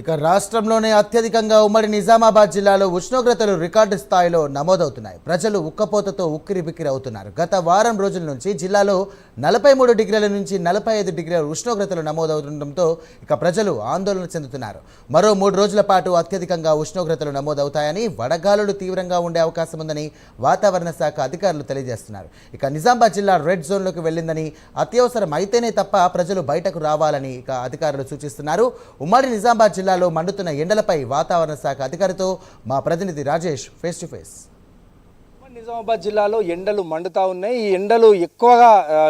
ఇక రాష్ట్రంలోనే అత్యధికంగా ఉమ్మడి నిజామాబాద్ జిల్లాలో ఉష్ణోగ్రతలు రికార్డు స్థాయిలో నమోదవుతున్నాయి. ప్రజలు ఉక్కపోతతో ఉక్కిరి బిక్కిరి అవుతున్నారు. గత వారం రోజుల నుంచి జిల్లాలో నలభై మూడు డిగ్రీల నుంచి నలభై ఐదు డిగ్రీల ఉష్ణోగ్రతలు నమోదవుతుండటంతో ఇక ప్రజలు ఆందోళన చెందుతున్నారు. మరో మూడు రోజుల పాటు అత్యధికంగా ఉష్ణోగ్రతలు నమోదవుతాయని వడగాలులు తీవ్రంగా ఉండే అవకాశం ఉందని వాతావరణ శాఖ అధికారులు తెలియజేస్తున్నారు. ఇక నిజామాబాద్ జిల్లా రెడ్ జోన్లోకి వెళ్ళిందని అత్యవసరం అయితేనే తప్ప ప్రజలు బయటకు రావాలని ఇక అధికారులు సూచిస్తున్నారు. ఉమ్మడి నిజామాబాద్ జిల్లాలో మండుతున్న ఎండలపై వాతావరణ శాఖ అధికారితో మా ప్రతినిధి Rajesh face to face. Nizamabad జిల్లాలో ఎండలు మండుతా ఉన్నాయి. ఈ ఎండలు ఎక్కువగా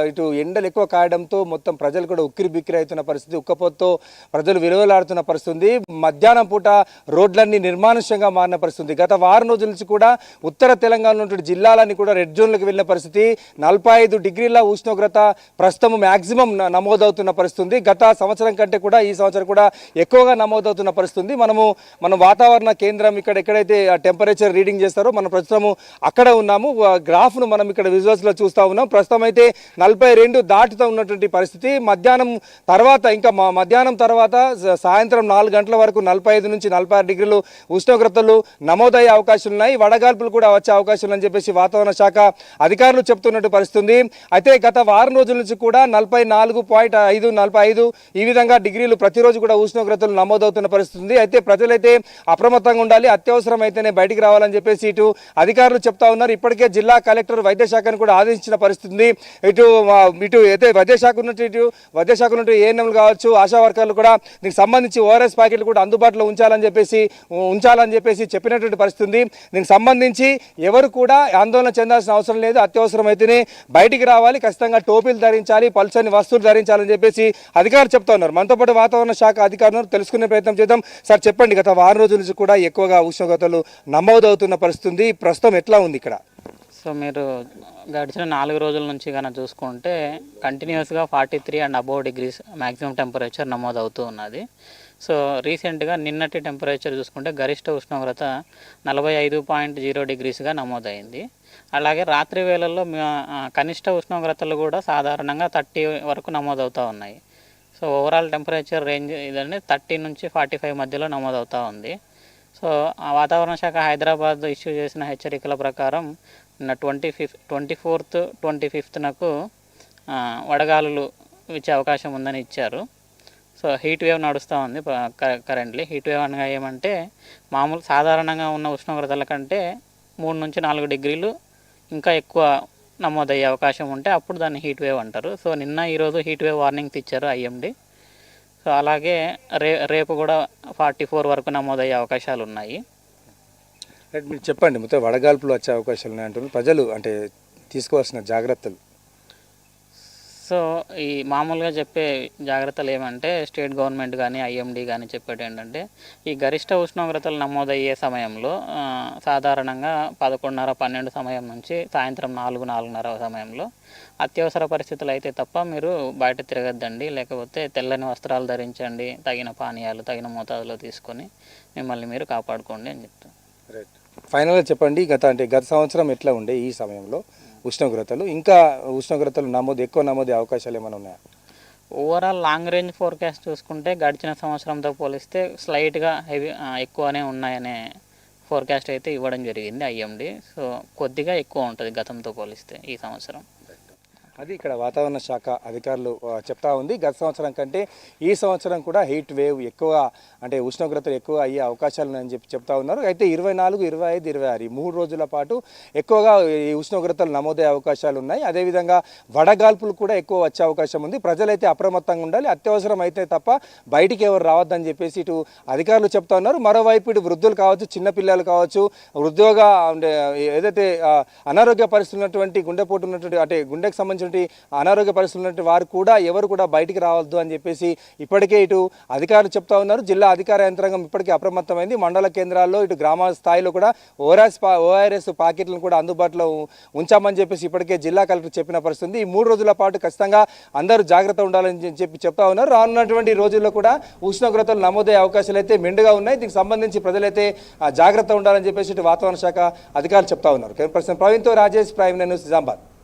ఇటు ఎండలు ఎక్కువ కాయడంతో మొత్తం ప్రజలు కూడా ఉక్కిరి బిక్కిరి అవుతున్న పరిస్థితి ఉక్కపోతతో ప్రజలు విలువలాడుతున్న పరిస్థితి ఉంది మధ్యాహ్నం పూట రోడ్లన్నీ నిర్మానుష్యంగా మారిన పరిస్థితి గత వారం రోజుల నుంచి కూడా ఉత్తర తెలంగాణలో ఉన్నటువంటి జిల్లాలన్నీ కూడా రెడ్ జోన్లకు వెళ్ళిన పరిస్థితి. నలభై ఐదు డిగ్రీల ఉష్ణోగ్రత ప్రస్తుతం మ్యాక్సిమం నమోదవుతున్న పరిస్థితి ఉంది గత సంవత్సరం కంటే కూడా ఈ సంవత్సరం కూడా ఎక్కువగా నమోదవుతున్న పరిస్థితి ఉంది మనము మన వాతావరణ కేంద్రం ఇక్కడ ఎక్కడైతే టెంపరేచర్ రీడింగ్ చేస్తారో మనం ప్రస్తుతము అక్కడ ఉన్నాము. గ్రాఫ్ను మనం ఇక్కడ విజువల్స్లో లో చూస్తా ఉన్నాం. ప్రస్తుతం అయితే నలభై రెండు దాటుతూ ఉన్నటువంటి పరిస్థితి. మధ్యాహ్నం తర్వాత ఇంకా మధ్యాహ్నం తర్వాత సాయంత్రం నాలుగు గంటల వరకు నలభై ఐదు నుంచి నలభై ఆరు డిగ్రీలు ఉష్ణోగ్రతలు నమోదయ్యే అవకాశాలు ఉన్నాయి. వడగాల్పులు కూడా వచ్చే అవకాశాలు అని చెప్పేసి వాతావరణ శాఖ అధికారులు చెప్తున్నట్టు పరిస్థితి అయితే గత వారం రోజుల నుంచి కూడా నలభై నాలుగు పాయింట్ ఐదు నలభై ఐదు ఈ విధంగా డిగ్రీలు ప్రతిరోజు కూడా ఉష్ణోగ్రతలు నమోదవుతున్న పరిస్థితి అయితే ప్రజలైతే అప్రమత్తంగా ఉండాలి. అత్యవసరం అయితేనే బయటికి రావాలని చెప్పేసి ఇటు అధికారులు చెప్తా ఉన్నారు. ఇప్పటికే జిల్లా కలెక్టర్ వైద్యశాఖను కూడా ఆదేశించిన పరిస్థితి ఇటు ఇటు అయితే వైద్యశాఖ ఉన్నట్టు ఇటు వైద్యశాఖ ఉన్నట్టు ఏఎన్ఎంలు కావచ్చు ఆశా వర్కర్లు కూడా దీనికి సంబంధించి ఓఆర్ఎస్ ప్యాకెట్లు కూడా అందుబాటులో ఉంచాలని చెప్పేసి ఉంచాలని చెప్పేసి చెప్పినటువంటి పరిస్థితి దీనికి సంబంధించి ఎవరు కూడా ఆందోళన చెందాల్సిన అవసరం లేదు. అత్యవసరం అయితేనే బయటికి రావాలి. ఖచ్చితంగా టోపీలు ధరించాలి పల్సని వస్తువులు ధరించాలని చెప్పేసి అధికారులు చెప్తా ఉన్నారు. మనతో పాటు వాతావరణ శాఖ అధికారులు తెలుసుకునే ప్రయత్నం చేద్దాం. సార్ చెప్పండి. గత వారం రోజుల నుంచి కూడా ఎక్కువగా ఉష్ణోగ్రతలు నమోదవుతున్న పరిస్థితి ప్రస్తుతం ఎట్లా ఉంది ఇక్కడ? సో మీరు గడిచిన నాలుగు రోజుల నుంచి కనుక చూసుకుంటే కంటిన్యూస్గా forty three and above degrees maximum temperature నమోదు అవుతూ ఉన్నది. సో రీసెంట్గా నిన్నటి టెంపరేచర్ చూసుకుంటే గరిష్ట ఉష్ణోగ్రత నలభై ఐదు పాయింట్ జీరో డిగ్రీస్గా నమోదైంది. అలాగే రాత్రి వేళల్లో కనిష్ట ఉష్ణోగ్రతలు కూడా సాధారణంగా థర్టీ వరకు నమోదవుతూ ఉన్నాయి. సో ఓవరాల్ టెంపరేచర్ రేంజ్ ఇదండి థర్టీ నుంచి ఫార్టీ ఫైవ్ మధ్యలో నమోదవుతూ ఉంది. సో ఆ వాతావరణ శాఖ హైదరాబాద్ ఇష్యూ చేసిన హెచ్చరికల ప్రకారం నిన్న twenty fifth twenty fourth twenty ఫిఫ్త్నకు వడగాలులు ఇచ్చే అవకాశం ఉందని ఇచ్చారు. సో హీట్ వేవ్ నడుస్తూ ఉంది కరెంట్లీ. హీట్ వేవ్ అనగా ఏమంటే మామూలు సాధారణంగా ఉన్న ఉష్ణోగ్రతల కంటే మూడు నుంచి నాలుగు డిగ్రీలు ఇంకా ఎక్కువ నమోదయ్యే అవకాశం ఉంటే అప్పుడు దాన్ని హీట్ వేవ్ అంటారు. సో నిన్న ఈరోజు హీట్ వేవ్ వార్నింగ్స్ ఇచ్చారు ఐఎండి. సో అలాగే రే రేపు కూడా ఫార్టీ ఫోర్ వరకు నమోదయ్యే అవకాశాలు ఉన్నాయి మీరు చెప్పండి మొత్తం వడగాల్పులు వచ్చే అవకాశాలు ఉన్నాయంటున్నారు ప్రజలు అంటే తీసుకోవాల్సిన జాగ్రత్తలు. సో ఈ మామూలుగా చెప్పే జాగ్రత్తలు ఏమంటే స్టేట్ గవర్నమెంట్ కానీ ఐఎండి కానీ చెప్పేటి ఏంటంటే ఈ గరిష్ట ఉష్ణోగ్రతలు నమోదయ్యే సమయంలో సాధారణంగా పదకొండున్నర పన్నెండు సమయం నుంచి సాయంత్రం నాలుగు నాలుగున్నర సమయంలో అత్యవసర పరిస్థితులు అయితే తప్ప మీరు బయట తిరగద్దండి. లేకపోతే తెల్లని వస్త్రాలు ధరించండి తగిన పానీయాలు తగిన మోతాదులో తీసుకొని మిమ్మల్ని మీరు కాపాడుకోండి అని చెప్తాను రైట్ ఫైనల్గా చెప్పండి గత అంటే గత సంవత్సరం ఎట్లా ఉండే ఈ సమయంలో ఉష్ణోగ్రతలు? ఇంకా ఉష్ణోగ్రతలు నమోదు ఎక్కువ నమోదే అవకాశాలు ఏమైనా ఉన్నాయా? ఓవరాల్ లాంగ్ రేంజ్ ఫోర్కాస్ట్ చూసుకుంటే గడిచిన సంవత్సరంతో పోలిస్తే స్లైట్గా హెవీ ఎక్కువనే ఉన్నాయనే ఫోర్కాస్ట్ అయితే ఇవ్వడం జరిగింది ఐఎండి. సో కొద్దిగా ఎక్కువ ఉంటుంది గతంతో పోలిస్తే ఈ సంవత్సరం. అది ఇక్కడ వాతావరణ శాఖ అధికారులు చెప్తా ఉంది. గత సంవత్సరం కంటే ఈ సంవత్సరం కూడా హీట్ వేవ్ ఎక్కువ అంటే ఉష్ణోగ్రతలు ఎక్కువ అయ్యే అవకాశాలు ఉన్నాయని చెప్పి చెప్తా ఉన్నారు. అయితే ఇరవై నాలుగు ఇరవై ఐదు ఇరవై ఆరు ఈ మూడు రోజుల పాటు ఎక్కువగా ఈ ఉష్ణోగ్రతలు నమోదయ్యే అవకాశాలు ఉన్నాయి. అదేవిధంగా వడగాల్పులు కూడా ఎక్కువ వచ్చే అవకాశం ఉంది. ప్రజలైతే అప్రమత్తంగా ఉండాలి. అత్యవసరం అయితే తప్ప బయటికి ఎవరు రావద్దని చెప్పేసి ఇటు అధికారులు చెప్తా ఉన్నారు. మరోవైపు ఇటు వృద్ధులు కావచ్చు చిన్నపిల్లలు కావచ్చు వృద్ధుగా ఏదైతే అనారోగ్య పరిస్థితులు ఉన్నటువంటి గుండెపోటు ఉన్నటువంటి అంటే గుండెకి సంబంధించినటువంటి అనారోగ్య పరిస్థితులు ఉన్నటువంటి వారు కూడా ఎవరు కూడా బయటికి రావద్దు అని చెప్పేసి ఇప్పటికే ఇటు అధికారులు చెప్తా ఉన్నారు. జిల్లా అధికార యంత్రాంగం ఇప్పటికే అప్రమత్తమైంది. మండల కేంద్రాల్లో ఇటు గ్రామ స్థాయిలో కూడా ఓఆర్ఎస్ పా ఓఆర్ఎస్ ప్యాకెట్లను కూడా అందుబాటులో ఉంచామని చెప్పేసి ఇప్పటికే జిల్లా కలెక్టర్ చెప్పిన పరిస్థితి ఈ మూడు రోజుల పాటు ఖచ్చితంగా అందరూ జాగ్రత్త ఉండాలని చెప్పి చెప్తా ఉన్నారు. రానున్నటువంటి రోజుల్లో కూడా ఉష్ణోగ్రతలు నమోదయ్యే అవకాశాలు అయితే మెండుగా ఉన్నాయి. దీనికి సంబంధించి ప్రజలైతే జాగ్రత్త ఉండాలని చెప్పేసి ఇటు వాతావరణ శాఖ అధికారులు చెప్తా ఉన్నారు. ప్రవీణ్తో రాజేష్ ప్రైమ్ న్యూస్ నిజామాబాద్.